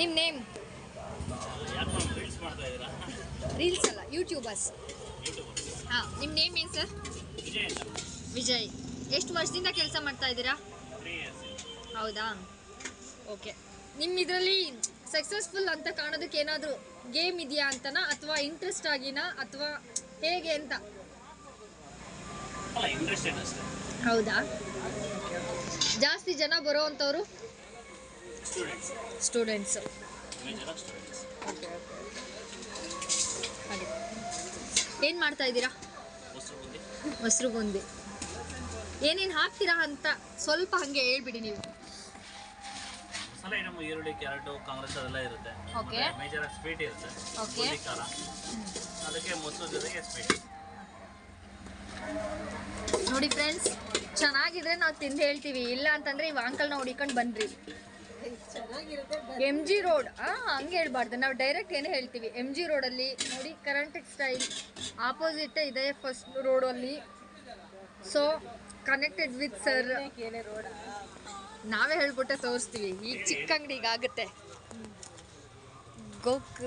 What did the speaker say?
ನಿಮ್ಮ name? Reels ಅಲ್ಲ YouTubers YouTube ಹಾಂ ನಿಮ್ಮ ನೇಮ್ ಏನು ಸರ್ ವಿಜಯ್. ಎಷ್ಟು ವರ್ಷದಿಂದ ಕೆಲಸ ಮಾಡ್ತಾ ಇದ್ದೀರಾ? ಹೌದಾ? ಓಕೆ ನಿಮ್ಮ ಇದರಲ್ಲಿ ಸಕ್ಸಸ್ಫುಲ್ ಅಂತ ಕಾಣೋದಕ್ಕೆ ಏನಾದರೂ ಗೇಮ್ ಇದೆಯಾ ಅಂತನಾ ಅಥವಾ ಇಂಟ್ರೆಸ್ಟ್ ಆಗಿನಾ ಅಥವಾ ಹೇಗೆ ಅಂತ? ಹೌದಾ? ಜಾಸ್ತಿ ಜನ ಬರೋ ಅಂಥವ್ರು ಸ್ಟೂಡೆಂಟ್ಸ್ ಸ್ಟೂಡೆಂಟ್ಸು ಹಾಗೆ ಏನು ಮಾಡ್ತಾ ಇದ್ದೀರಾ? ಮೊಸರು ಬುಂದಿ ಏನೇನು ಹಾಕ್ತೀರಾ ಅಂತ ಸ್ವಲ್ಪ ಹಾಗೆ ಹೇಳ್ಬಿಡಿ ನೀವು. ಮಸಾಲೆ ಐಟಮ್ ಈರುಳ್ಳಿ ಕ್ಯಾರೆಟು ಕಾಂಗ್ರೆಸ್ ಅದೆಲ್ಲ ಇರುತ್ತೆ. ಓಕೆ. ಮೇಜರ್ ಸ್ವೀಟ್ ಇರುತ್ತೆ. Okay. ಖಾರ. ಅದಕ್ಕೆ ಮೊಸರು ಜೊತೆಗೆ ಸ್ವೀಟ್ ನೋಡಿ ಫ್ರೆಂಡ್ಸ್ ಚೆನ್ನಾಗಿದ್ರೆ ನಾವು ತಿಂದು ಹೇಳ್ತೀವಿ. ಇಲ್ಲ ಅಂತಂದ್ರೆ ಇವ್ ಅಂಕಲ್ನ ಹುಡಿಕೊಂಡು ಬನ್ರಿ ಎಂ ಜಿ ರೋಡ್ ಹಂಗೆ ಹೇಳ್ಬಾರ್ದು. ನಾವು ಡೈರೆಕ್ಟ್ ಏನೇ ಹೇಳ್ತೀವಿ. ಎಂ ಜಿ ರೋಡಲ್ಲಿ ನೋಡಿ ಕರೆಂಟ್ ಸ್ಟೈಲ್ ಆಪೋಸಿಟ್ ಇದೆ ಫಸ್ಟ್ ರೋಡಲ್ಲಿ ಸೊ ಕನೆಕ್ಟೆಡ್ ವಿತ್ ಸರ್ ನಾವೇ ಹೇಳ್ಬಿಟ್ಟೆ ತೋರಿಸ್ತೀವಿ. ಈಗ ಚಿಕ್ಕ ಅಂಗಡಿಗೆ ಆಗುತ್ತೆ. ಗೋಕ್.